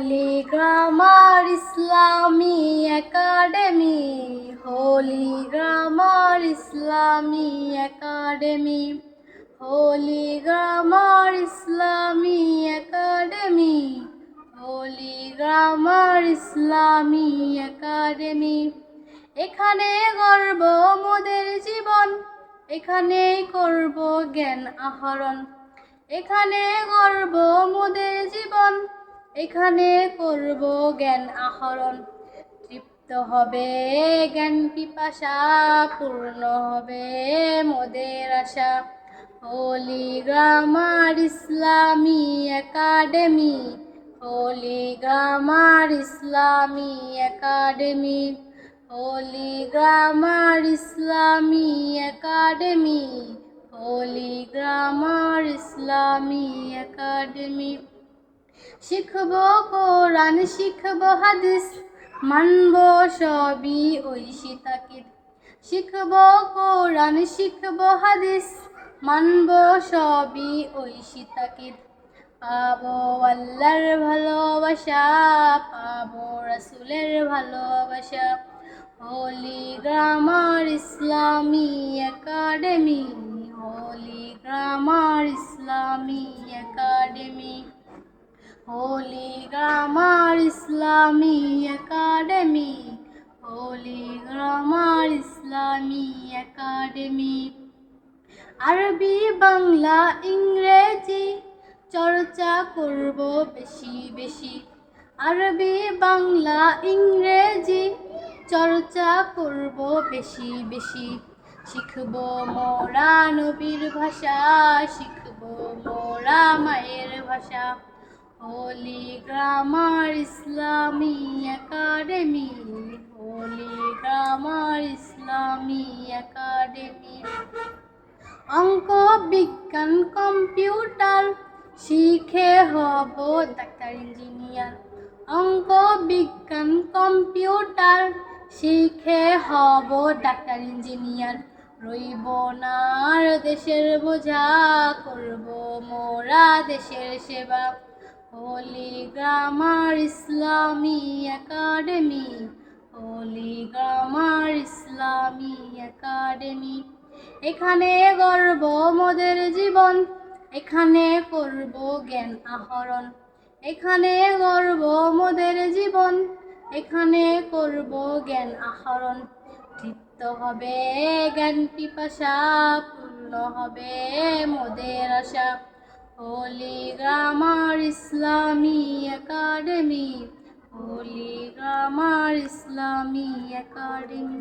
Grammar, Islami academy. Holy grammar, Islami academy. Holy grammar, Islami academy. Holy grammar, Islami academy. এখানে গর্ব মোদের জীবন, এখানে করব জ্ঞান আহরণ। এখানে গর্ব মোদের জীবন। এখানে করব জ্ঞান আহরণ। তৃপ্ত হবে জ্ঞান পিপাসা, পূর্ণ হবে মোদের আশা। Holy grammar Islami academy holy grammar Islami academy holy grammar Islami academy holy grammar Islami academy শিখব কোরআন, শিখব হাদিস, মানব সবই ওই সীতাকির শিখব কোরআন, শিখব হাদিস, মানব সবই ওই সীতাকির পাবো আল্লাহর ভালোবাসা, পাবো রাসুলের ভালোবাসা। Holy grammar Islami academy holy grammar Islami academy holy grammar Islami academy holy grammar Islami academy আরবি, বাংলা, ইংরেজি চর্চা করব বেশি বেশি। আরবি, বাংলা, ইংরেজি চর্চা করব বেশি বেশি। শিখব মোরা নবীর ভাষা, শিখব মোরা মায়ের ভাষা। Holy grammar Islami academy holy grammar Islami academy অঙ্ক, বিজ্ঞান, কম্পিউটার, শিখে হব ডাক্তার, ইঞ্জিনিয়ার। অঙ্ক, বিজ্ঞান, কম্পিউটার, শিখে হব ডাক্তার, ইঞ্জিনিয়ার। রইব না দেশের বোঝা, করব মোরা দেশের সেবা। Holy grammar Islami academy holy grammar Islami academy এখানে গর্ব মোদের জীবন, এখানে করব জ্ঞান আহরণ। এখানে গর্ব মোদের জীবন, এখানে করব জ্ঞান আহরণ। তৃপ্ত হবে জ্ঞান পিপাসা, পূর্ণ হবে মোদের আশা। Holy grammar Islami academy holy grammar Islami academy